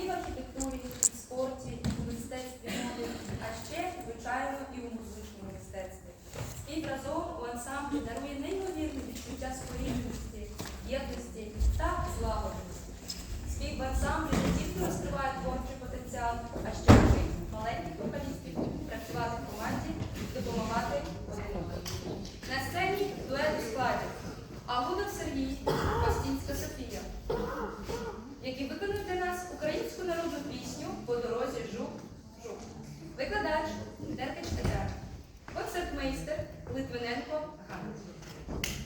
і в архітектурі, і в спорті, і в мистецтві моди, а ще, звичайно, і у музичному мистецтві. Спів разом у ансамблі дарує неймовірне відчуття спорідності, єдності та злагодженості. Спів в ансамблі не тільки розкриває творчий потенціал, а ще вчить маленьких вокалістів Викладач Деркач Тетяна, концертмейстер Литвиненко Ганна.